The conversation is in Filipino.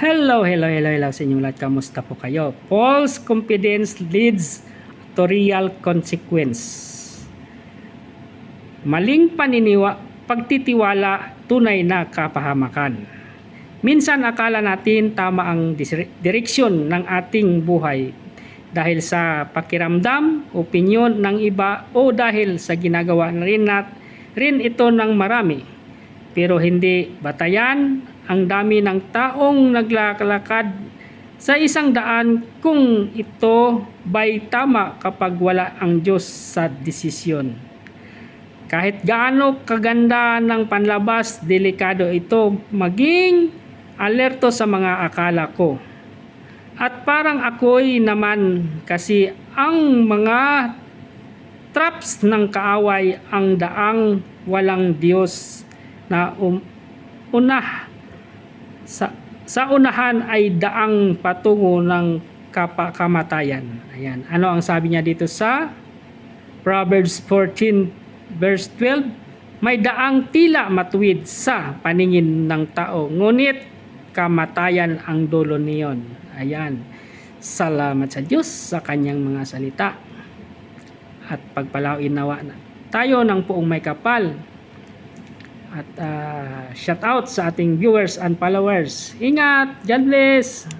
Hello, hello, hello, hello sa inyong lahat. Kamusta po kayo? False confidence leads to real consequence. Maling paniniwa, pagtitiwala, tunay na kapahamakan. Minsan akala natin tama ang direksyon ng ating buhay dahil sa pakiramdam, opinyon ng iba o dahil sa ginagawa na rin, nat, rin ito ng marami. Pero hindi batayan ang dami ng taong naglalakad sa isang daan kung ito ba'y tama kapag wala ang Diyos sa desisyon. Kahit gaano kaganda ng panlabas, delikado ito maging alerto sa mga akala ko. At parang ako'y naman kasi ang mga traps ng kaaway ang daang walang Diyos na um, una sa, sa unahan ay daang patungo ng kapa, kamatayan. Ayan. Ano ang sabi niya dito sa Proverbs 14 verse 12? May daang tila matuwid sa paningin ng tao, ngunit kamatayan ang dulo niyon. Ayan. Salamat sa Diyos sa kanyang mga salita. At pagpalain nawa na tayo ng puong may kapal. At ah, shout out sa ating viewers and followers. Ingat! God bless!